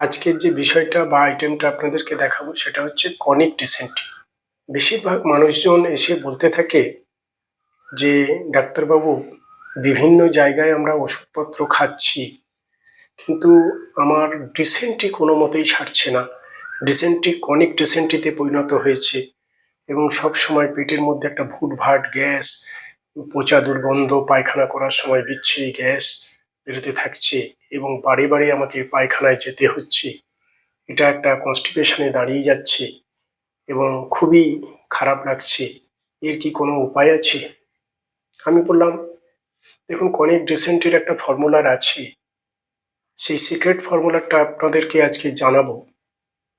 আজকের যে বিষয়টা বা আইটেমটা আপনাদেরকে দেখাবো, সেটা হচ্ছে কনিক ডিসেন্টি বেশিরভাগ মানুষজন এসে বলতে থাকে যে, ডাক্তারবাবু, বিভিন্ন জায়গায় আমরা ওষুধপত্র খাচ্ছি, কিন্তু আমার ডিসেন্টি কোনো মতেই ছাড়ছে না। ডিসেন্টি কনিক ডিসেন্টিতে পরিণত হয়েছে এবং সব সময় পেটের মধ্যে একটা ভুটভাট গ্যাস, পচা দুর্গন্ধ, পায়খানা করার সময় বিচ্ছিরি গ্যাস বেরোতে থাকছে। এবং বাড়ি বাড়ি আমাকে পায়খানায় যেতে হচ্ছে। এটা একটা কনস্টিপেশনে দাঁড়িয়ে যাচ্ছে এবং খুবই খারাপ লাগছে। এর কি কোনো উপায় আছে? আমি বললাম, দেখুন কনিক ডিসেন্টের একটা ফর্মুলার আছে। সেই সিক্রেট ফর্মুলাটা আপনাদেরকে আজকে জানাব।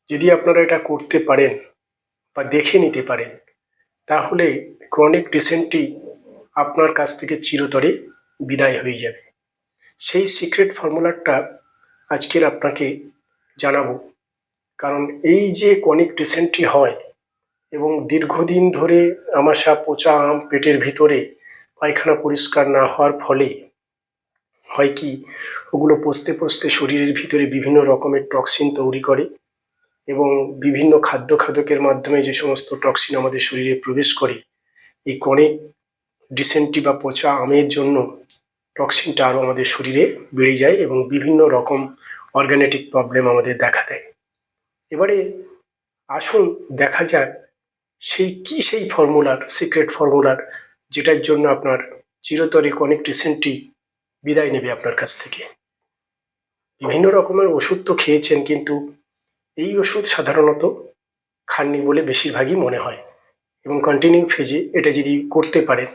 যদি আপনারা এটা করতে পারেন বা দেখে নিতে পারেন, তাহলে ক্রনিক ডিসেন্টটি আপনার কাছ থেকে চিরতরে বিদায় হয়ে যাবে। সেই সিক্রেট ফর্মুলাটা আজকের আপনাকে জানাব। কারণ এই যে কনিক ডিসেন্ট্রি হয় এবং দীর্ঘদিন ধরে আমাশা পচা আম পেটের ভিতরে পায়খানা পরিষ্কার না হওয়ার ফলে হয় কি, ওগুলো পচতে পচতে শরীরের ভিতরে বিভিন্ন রকমের টক্সিন তৈরি করে এবং বিভিন্ন খাদ্য খাদকের মাধ্যমে যে সমস্ত টক্সিন আমাদের শরীরে প্রবেশ করে, এই কনিক ডিসেন্ট্রি বা পচা আমের জন্য টক্সিনটা আরও আমাদের শরীরে বেড়ে যায় এবং বিভিন্ন রকম অর্গানেটিক প্রবলেম আমাদের দেখা দেয়। এবারে আসুন দেখা যাক সেই কি সেই ফর্মুলার সিক্রেট ফর্মুলার যেটার জন্য আপনার চিরতরে কনিক ডিসেন্ট্রি বিদায় নেবে আপনার কাছ থেকে। বিভিন্ন রকমের ওষুধ তো খেয়েছেন কিন্তু এই ওষুধ সাধারণত খাননি বলে বেশিরভাগই মনে হয় এবং কন্টিনিউ ফেজে এটা যদি করতে পারেন,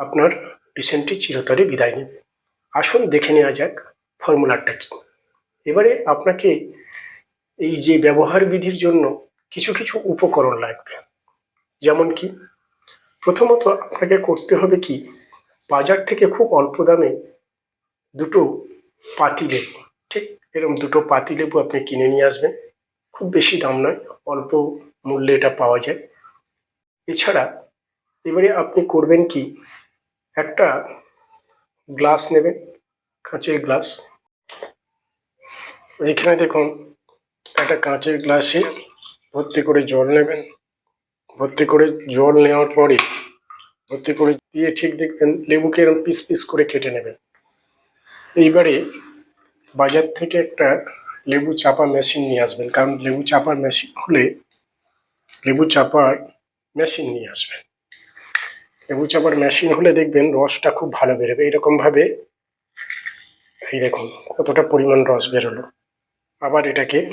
আপনার ডিসেন্ট্রি চিরতরে বিদায় নেবে। আসুন দেখে নেওয়া যাক ফর্মুলারটা কী। এবারে আপনাকে এই যে ব্যবহার বিধির জন্য কিছু কিছু উপকরণ লাগবে। যেমন কি, প্রথমত আপনাকে করতে হবে কি, বাজার থেকে খুব অল্প দামে দুটো পাতিলেবু ঠিক এরকম দুটো পাতিলেবু আপনি কিনে নিয়ে আসবেন। খুব বেশি দাম নয়, অল্প মূল্যে এটা পাওয়া যায়। এছাড়া এবারে আপনি করবেন কি একটা গ্লাস নেবেন, কাঁচের গ্লাস। এইখানে দেখুন, একটা কাঁচের গ্লাসে ভর্তি করে জল নেবেন। ভর্তি করে জল নেওয়ার পরে ভর্তি করে দিয়ে ঠিক দেখবেন লেবুকে এরকম পিস পিস করে কেটে নেবেন। এইবারে বাজার থেকে একটা লেবু চাপা মেশিন নিয়ে আসবেন, কারণ লেবু চাপার মেশিন হলে লেবু চাপার মেশিন নিয়ে আসবেন। লেবু চাপার মেশিন হলে দেখবেন রসটা খুব ভালো বেরোবে। এরকমভাবে এই দেখুন, কতটা পরিমাণ রস বেরোলো। আবার এটাকে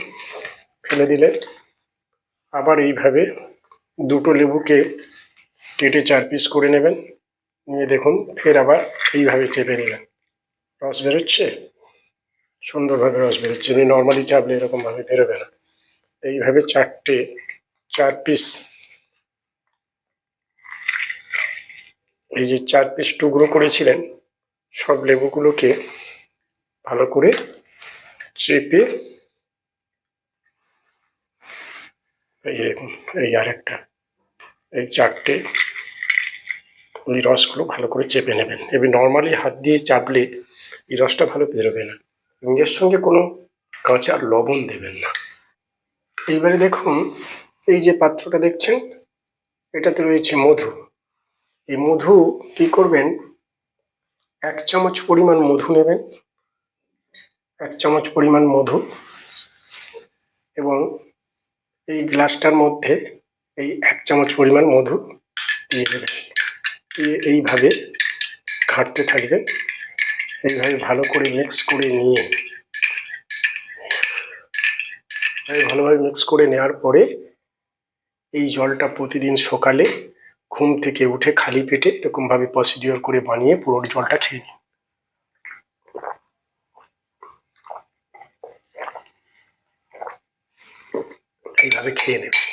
ফেলে দিলে আবার এইভাবে দুটো লেবুকে কেটে চার পিস করে নেবেন। নিয়ে দেখুন, ফের আবার এইভাবে চেপে নিলেন। রস বেরোচ্ছে? সুন্দরভাবে রস বেরোচ্ছে। নর্মালি চাপলে এরকমভাবে বেরোবে না। এইভাবে চারটে, চার পিস এই যে চার পিস টুকরো করেছিলেন, সব লেবুগুলোকে ভালো করে চেপে এই দেখুন এই আরেকটা, এই চারটে ওই রসগুলো ভালো করে চেপে নেবেন। এবার নর্মালি হাত দিয়ে চাপলে এই রসটা ভালো বেরোবে না এবং এর সঙ্গে কোনো কাঁচা লবণ দেবেন না। এইবারে দেখুন, এই যে পাত্রটা দেখছেন, এটাতে রয়েছে মধু। এই মধু কি করবেন? এক চামচ পরিমাণ মধু নেবেন। এক চামচ পরিমাণ মধু এবং এই গ্লাসটার মধ্যে এই এক চামচ পরিমাণ মধু দিয়ে দেবেন। দিয়ে এইভাবে ঘাঁটতে থাকবেন। এইভাবে ভালো করে মিক্স করে নিয়ে ভালোভাবে মিক্স করে নেওয়ার পরে এই জলটা প্রতিদিন সকালে ঘুম থেকে উঠে খালি পেটে এরকমভাবে প্রসিডিওর করে বানিয়ে পুরো জলটা খেয়ে নিন। এইভাবে খেয়ে নেবেন।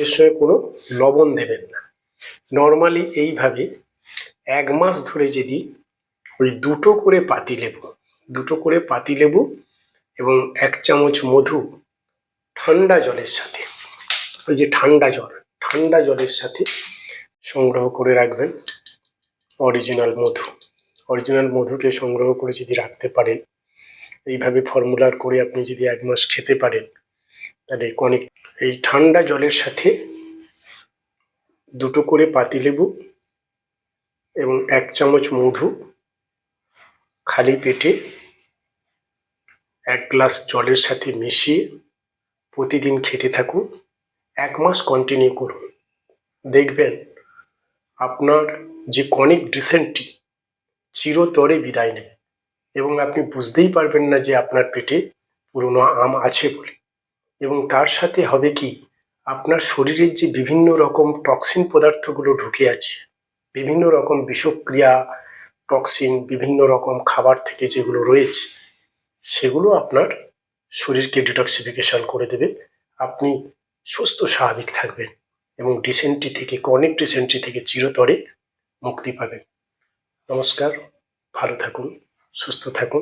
এর সঙ্গে কোনো লবণ দেবেন না। নর্মালি এইভাবে এক মাস ধরে যদি ওই দুটো করে পাতি লেবু, দুটো করে পাতি লেবু এবং এক চামচ মধু ঠান্ডা জলের সাথে, ওই যে ঠান্ডা জল, ঠান্ডা জলের সাথে সংগ্রহ করে রাখবেন। অরিজিনাল মধু। অরিজিনাল মধুকে সংগ্রহ করে যদি রাখতে পারেন, এইভাবে ফর্মুলার করে আপনি যদি এক মাস খেতে পারেন, তাহলে অনেক এই ঠান্ডা জলের সাথে দুটো করে পাতিলেবু এবং এক চামচ মধু খালি পেটে এক গ্লাস জলের সাথে মিশিয়ে প্রতিদিন খেতে থাকুন। এক মাস কন্টিনিউ করুন। দেখবেন আপনার যে কনিক ডিসেন্টটি চিরতরে বিদায় নেবে এবং আপনি বুঝতেই পারবেন না যে আপনার পেটে পুরনো আম আছে বলে। এবং তার সাথে হবে কি, আপনার শরীরের যে বিভিন্ন রকম টক্সিন পদার্থগুলো ঢুকে আছে, বিভিন্ন রকম বিষক্রিয়া টক্সিন বিভিন্ন রকম খাবার থেকে যেগুলো রয়েছে, সেগুলো আপনার শরীরকে ডিটক্সিফিকেশন করে দেবে। আপনি সুস্থ, স্বাভাবিক থাকবেন। এবং ডিসেন্ট্রি থেকে কনিক ডিসেন্ট্রি থেকে চিরতরে মুক্তি পাবেন। নমস্কার ভালো থাকুন সুস্থ থাকুন।